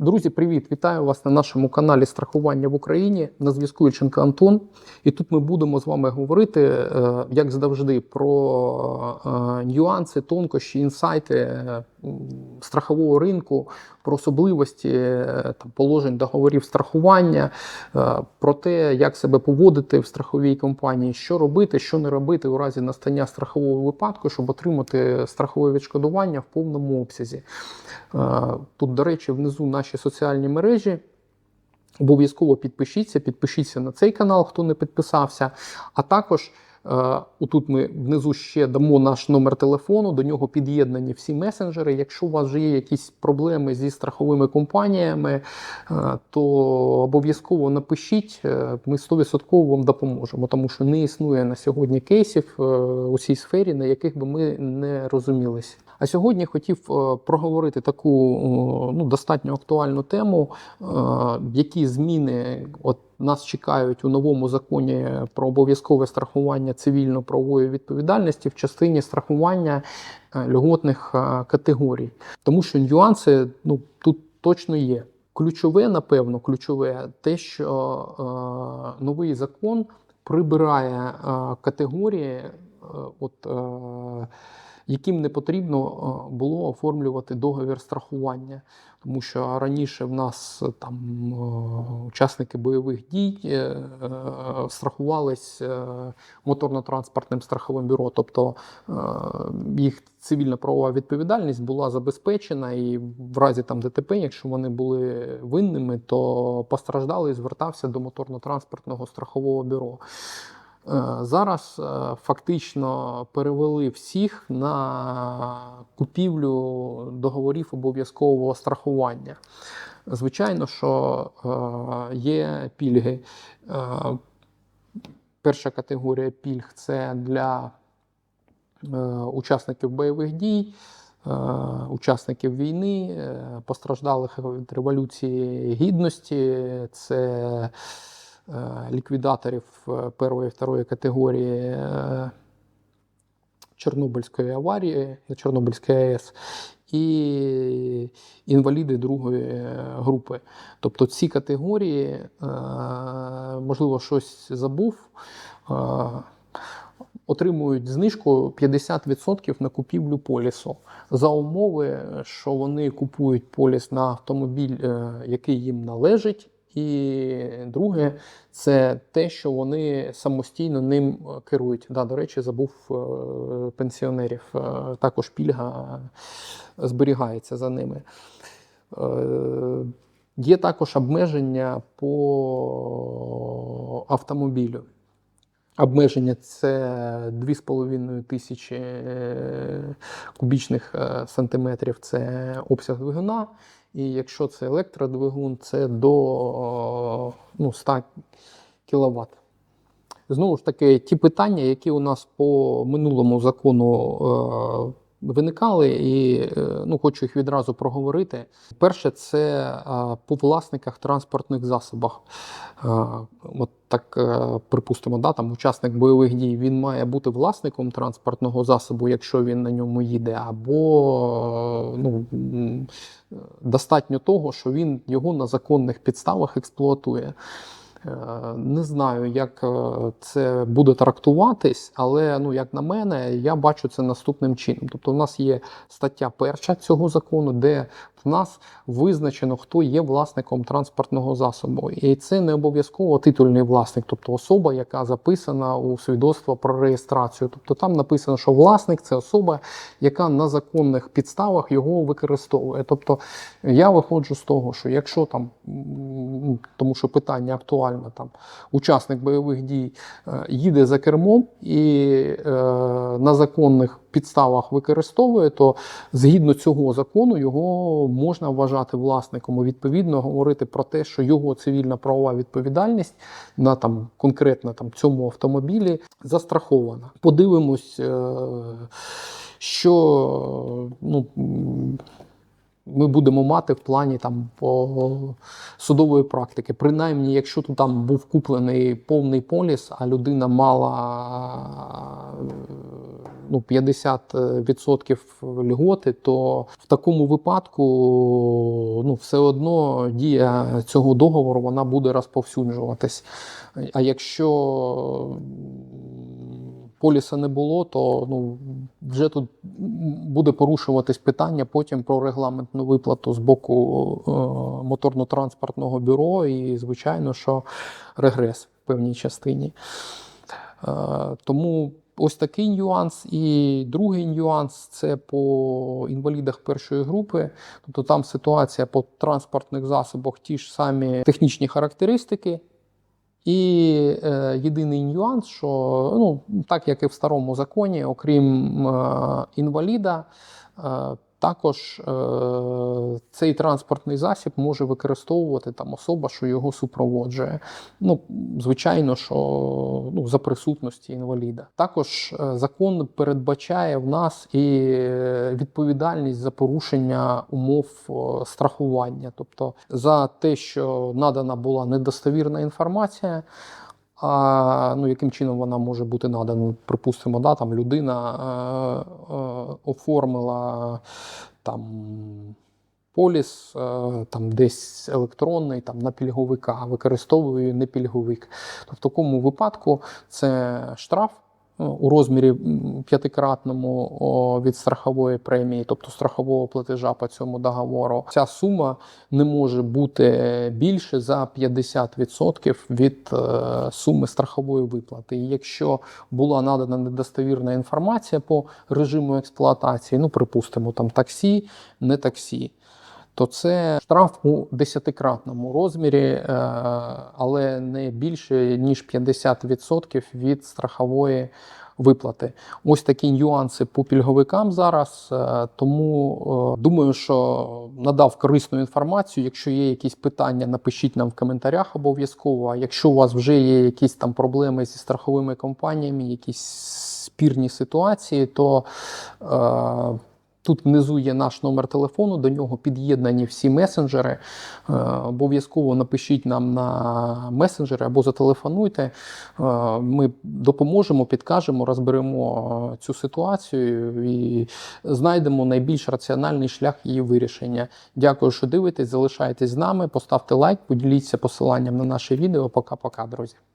Друзі, привіт! Вітаю вас на нашому каналі Страхування в Україні. На зв'язку Ільченко Антон. І тут ми будемо з вами говорити, е, як завжди, про е, нюанси, тонкощі, інсайти е, страхового ринку, про особливості положень договорів страхування, про те, як себе поводити в страховій компанії, що робити, що не робити у разі настання страхового випадку, щоб отримати страхове відшкодування в повному обсязі. Тут, до речі, внизу наші соціальні мережі. Обов'язково підпишіться, підпишіться на цей канал, хто не підписався. А також отут ми внизу ще дамо наш номер телефону, до нього під'єднані всі месенджери. Якщо у вас вже є якісь проблеми зі страховими компаніями, е, то обов'язково напишіть, е, ми 100% вам допоможемо, тому що не існує на сьогодні кейсів е, у цій сфері, на яких би ми не розумілися. А сьогодні хотів е, проговорити таку е, ну, достатньо актуальну тему, е, які зміни от нас чекають у новому законі про обов'язкове страхування цивільно-правової відповідальності в частині страхування е, льготних е, категорій. Тому що нюанси ну, тут точно є. Ключове, напевно, ключове те, що е, новий закон прибирає е, категорії, е, от, е, яким не потрібно е, було оформлювати договір страхування. Тому що раніше в нас е, там е, учасники бойових дій страхувались моторно-транспортним страховим бюро, тобто їх цивільна правова відповідальність була забезпечена, і в разі там ДТП, якщо вони були винними, то постраждалий звертався до моторно-транспортного страхового бюро. Е, Зараз е, фактично перевели всіх на купівлю договорів обов'язкового страхування. Звичайно, що е, є пільги. Перша категорія пільг це для учасників бойових дій, учасників війни, постраждалих від Революції Гідності, це ліквідаторів е, першої і второї категорії е, Чорнобильської аварії на Чорнобильській АЕС. І інваліди другої е, групи. Тобто ці категорії, е, можливо, щось забув, е, отримують знижку 50% на купівлю полісу за умови, що вони купують поліс на автомобіль, е, який їм належить. І друге, це те, що вони самостійно ним е, керують. Да, до речі, забув е, пенсіонерів. Е, Також пільга зберігається за ними. Є також обмеження по автомобілю. Обмеження це 2,5 тисячі кубічних сантиметрів це обсяг двигуна. І якщо це електродвигун, це до ну, 100 кВт. Знову ж таки, ті питання, які у нас по минулому закону е, виникали, і е, ну, хочу їх відразу проговорити. Перше, це по власниках транспортних засобах. От так е, припустимо, да, там учасник бойових дій він має бути власником транспортного засобу, якщо він на ньому їде, або ну, достатньо того, що він його на законних підставах експлуатує. Е, Не знаю, як е, це буде трактуватись, але ну, як на мене, я бачу це наступним чином. Тобто, у нас є стаття перша цього закону, де в нас визначено, хто є власником транспортного засобу. І це не обов'язково титульний власник, тобто особа, яка записана у свідоцтво про реєстрацію. Тобто там написано, що власник це особа, яка на законних підставах його використовує. Тобто я виходжу з того, що якщо там, тому що питання актуальне, там учасник бойових дій е, їде за кермом і е, на законних підставах використовує, то згідно цього закону його можна вважати власником і відповідно говорити про те, що його цивільна правова відповідальність на там конкретно там цьому автомобілі застрахована. Подивимось, е, що ну. Ми будемо мати в плані там судової практики. Принаймні, якщо тут там був куплений повний поліс, а людина мала ну, 50% льготи, то в такому випадку ну, все одно дія цього договору вона буде розповсюджуватись. А якщо поліса не було, то ну, вже тут буде порушуватись питання потім про регламентну виплату з боку е, моторно-транспортного бюро, і, звичайно, що регрес в певній частині. Е, Тому ось такий нюанс. І другий нюанс це по інвалідах першої групи. Тобто там ситуація по транспортних засобах ті ж самі технічні характеристики. І е, єдиний нюанс, що ну, так як і в старому законі, окрім е, інваліда, е, також е, цей транспортний засіб може використовувати там особа, що його супроводжує. Ну, звичайно, що ну, за присутності інваліда. Також е, закон передбачає в нас і е, відповідальність за порушення умов страхування, тобто за те, що надана була недостовірна інформація. А ну, яким чином вона може бути надана? Припустимо, да, там людина е, оформила там поліс, е, там десь електронний, там на пільговика, використовує не пільговик. То в такому випадку це штраф. Ну, У розмірі п'ятикратному від страхової премії, тобто страхового платежа по цьому договору, ця сума не може бути більше за 50% від е, суми страхової виплати. І якщо була надана недостовірна інформація по режиму експлуатації, ну припустимо, там таксі, не таксі. То це штраф у десятикратному розмірі, е, але не більше ніж 50% від страхової виплати. Ось такі нюанси по пільговикам зараз. е, Тому е, думаю, що надав корисну інформацію. Якщо є якісь питання, напишіть нам в коментарях обов'язково. А якщо у вас вже є якісь там проблеми зі страховими компаніями, якісь спірні ситуації, то Тут внизу є наш номер телефону, до нього під'єднані всі месенджери. Е, Обов'язково напишіть нам на месенджери або зателефонуйте. Е, Ми допоможемо, підкажемо, розберемо е, цю ситуацію і знайдемо найбільш раціональний шлях її вирішення. Дякую, що дивитесь. Залишайтесь з нами, поставте лайк, поділіться посиланням на наше відео. Пока-пока, друзі.